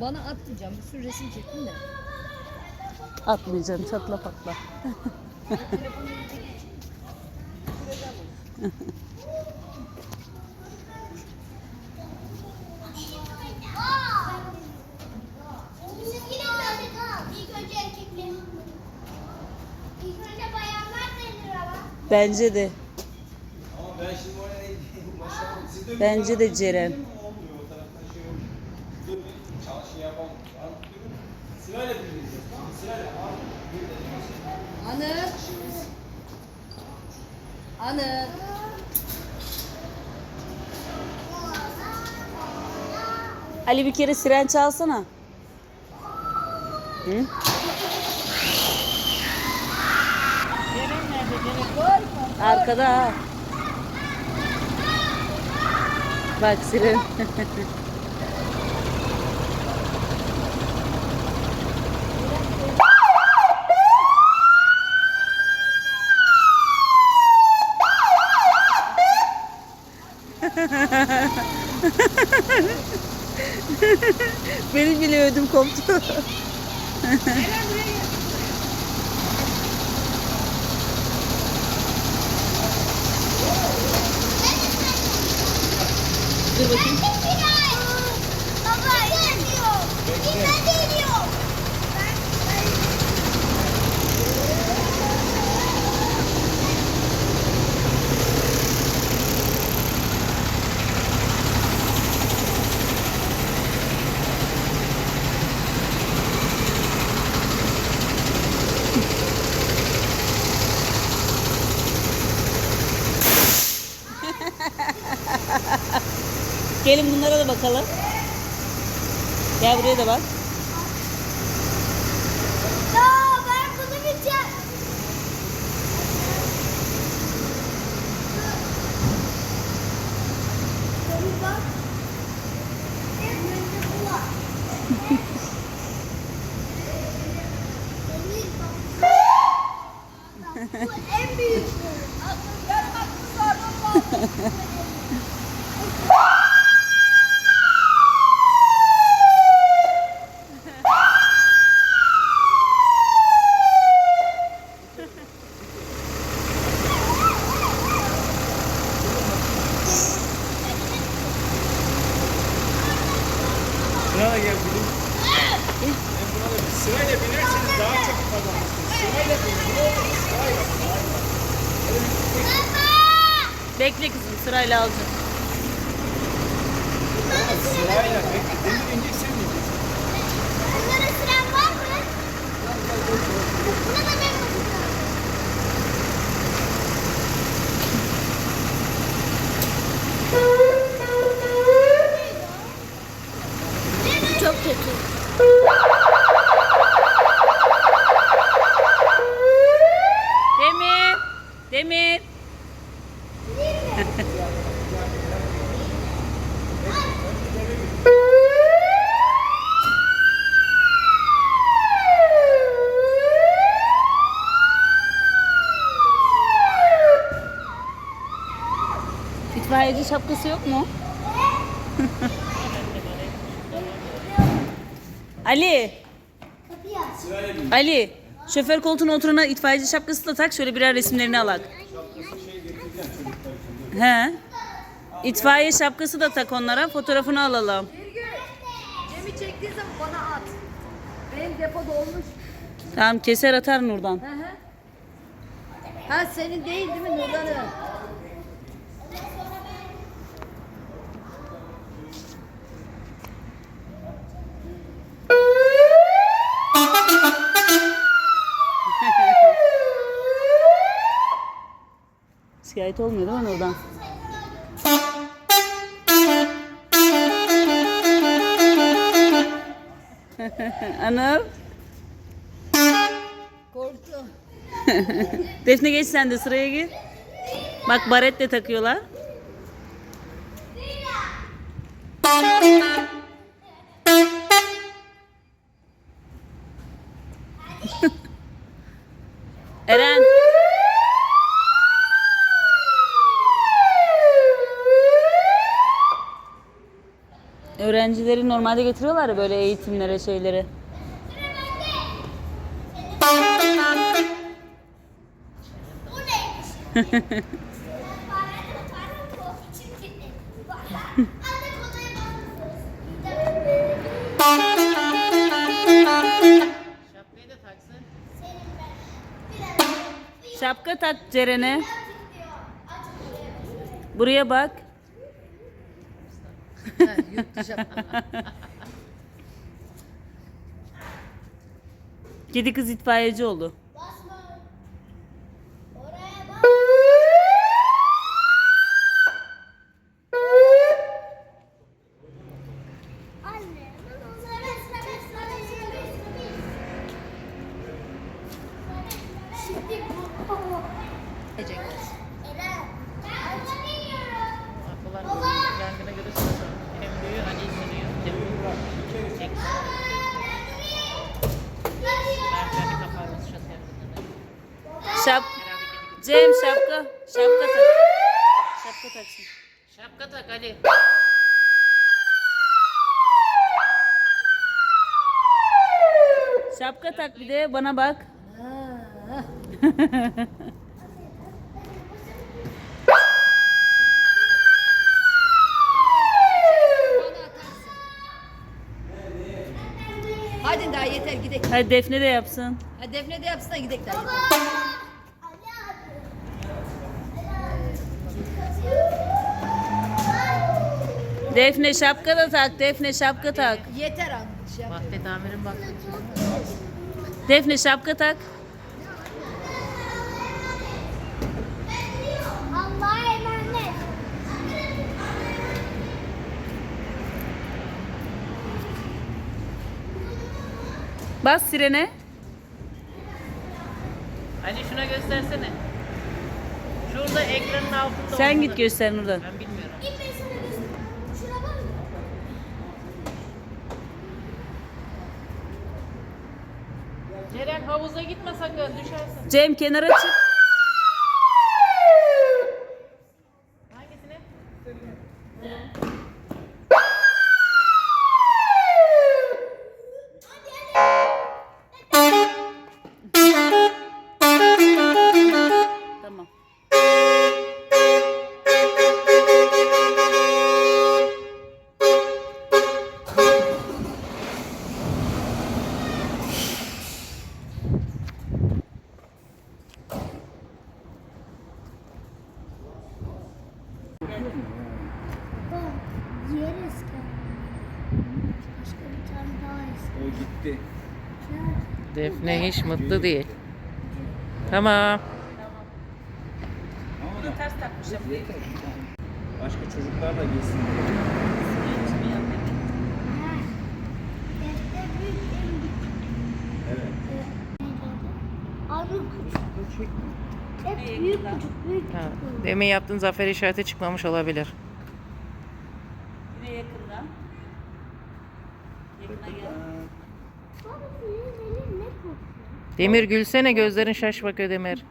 bana at diyeceğim. Bir sürü resim çektim de. Atmayacaksın çatla patla. Bence de. Ama ben şimdi oraya maşallah siz de Bence de Ceren. olmuyor o taraftan şey olmuyor. Dur bir çalışma yapalım. Al, durun. Sırayla. Tamam sırayla. De Anı. Anı. Ali bir kere siren çalsana. Hı? Arkada. Bak siren. Benim bile ödüm koptu. Dur bakayım. Baba geliyor. Kimden geliyor? Gelin bunlara da bakalım. Gel buraya da bak. Ya ben bunu bileceğim. Bu en büyük. Gel bak bu Sırayla da sırayla binerseniz daha çok kazanırsınız. Sırayla. Ne olur sırayla. Bekle kızım sırayla alacağım. Sırayla bekle. Demir inecek sen ineceksin. Bunlara süren var mı? Buna da ben bakacağım. Çok kötü. Demir. Demir. İtfaiyeci şapkası yok mu? Ali. Ali. Şoför koltuğuna oturana itfaiyeci şapkası da tak şöyle birer resimlerini alak. He. İtfaiye şapkası da tak onlara fotoğrafını alalım. Cem'i çektiği zaman bana at. Benim depo dolmuş. Tamam keser atar Nurdan. Hı hı. Ha senin değil değil mi Nurdan'ın? Şikayet olmuyor değil mi Nurdan? Anıl. Korktum. Defne geç sen de sıraya gir. Bak baret de takıyorlar. Öğrencileri normalde getiriyorlar ya böyle eğitimlere. Biraz. Şapka tak Ceren'e. Buraya bak. Yurt dışı. Kedi kız itfaiyeci oldu. Basma. Oraya bak. Anne, sıra ben, sıra ben, sıra ben, sıra ben, sıra ben. Şimdi bu. Eren, ben anlamıyorum. Akılar Baba. rengine göre sırası. Hem büyüyor hani izleniyor. Çek. Baba, ben durayım. Geliyor. Mertlerini kaparmış şası yaptığında. Şap. Cem şapka. Şapka tak. Şapka taksın. Şapka tak Ali. Şapka tak bir de bana bak. Hadi daha yeter gidelim. Hadi Defne de yapsın. Hadi Defne de yapsın da gidelim. Baba. Ali abi. Ali abi. Defne şapka da tak. Defne şapka tak. Yeter an. Şey yap. Vahdet amirim bak. Defne şapka tak. Allah'a emanet. Bas sirene. Ali şuna göstersene. Şurada ekranın altında Sen olmalı. git göster. İp ben sana göstereyim. Şuna bak. Ceren havuza gitme sakın düşersin. Cem kenara çık. Hangisine? Tamam. Baba, diğer eski. Başka bir tane daha eski. O gitti. Defne hiç mutlu değil. Tamam. Ama da ters takmışım. Başka çocuklar da giysin. Büyük küçük. Büyük küçük büyük Ha, küçük. demin yaptığın zafer işareti çıkmamış olabilir. Yine yakından. Yakına gel. Demir gülsene gözlerin şaş bakıyor Demir.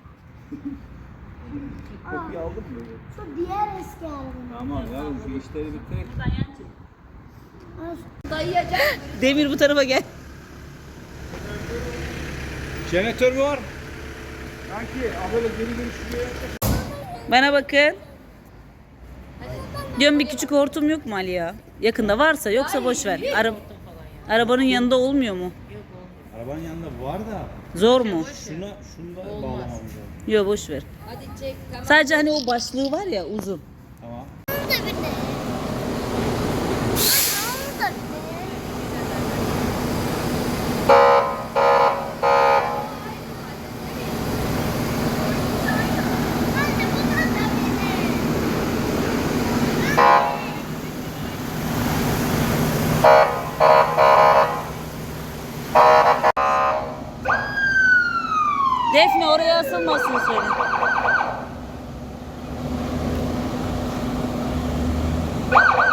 Kopya aldın mı? Şu diğer eski arabam. Tamam yavrum şu işleri bitirek. Dayayacak. Demir bu tarafa gel. Jeneratör mü var? Sanki a böyle geri geri şuraya. Bana bakın. Diyorum bir küçük hortum yok mu Ali ya? Yakında varsa yoksa boş ver. Ara Arabanın yanında olmuyor mu? Arabanın yanında var da Zor mu? şuna şunu da bağlamamız lazım. Yok boş ver. Hadi çek. Tamam. Sadece hani o başlığı var ya uzun. Tamam. Yeah.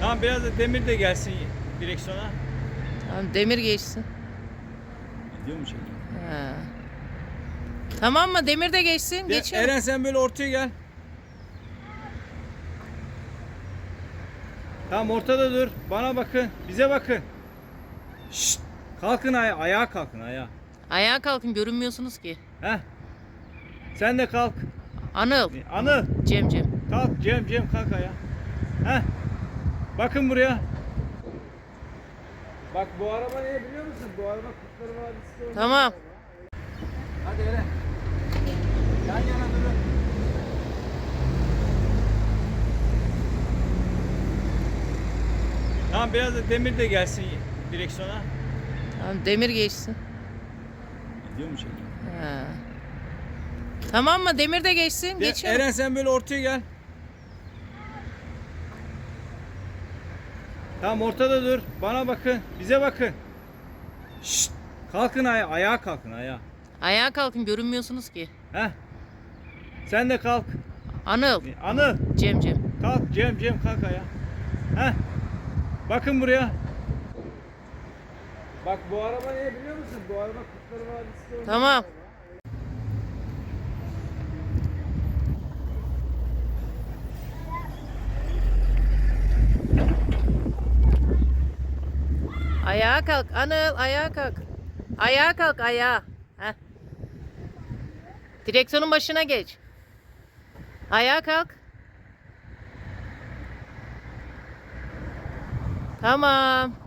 Tamam biraz da demir de gelsin direksiyona. Tamam demir geçsin. Gidiyor mu şey? Tamam mı? Demir de geçsin. Geçiyor. Eren sen böyle ortaya gel. Tamam ortada dur. Bana bakın. Bize bakın. Şşt. Kalkın aya ayağa kalkın ayağa. Ayağa kalkın görünmüyorsunuz ki. Heh sen de kalk. Anıl. Anı Cem Cem. kalk Cem Cem kalk ayağa. Heh. Bakın buraya. Bak bu araba ne biliyor musun? Bu araba Kutları Vadisi. Tamam. Hadi Eren. Yan yana durun. Tamam biraz da demir de gelsin direksiyona. Tamam demir geçsin. Gidiyor mu şey? Ha. Tamam mı? Demir de geçsin. De-. Eren sen böyle ortaya gel. Tamam ortada dur. Bana bakın. Bize bakın. Şşt. Kalkın aya ayağa kalkın ayağa. Ayağa kalkın görünmüyorsunuz ki. Heh. Sen de kalk. Anıl. Anı Cem Cem. kalk Cem Cem kalk ayağa. Heh. Bakın buraya. Bak bu araba ne biliyor musun? Bu araba Kutları Vadisi. Tamam. Ayağa kalk Anıl ayağa kalk. Ayağa kalk ayağa. Heh. Direksiyonun başına geç. Ayağa kalk. Tamam.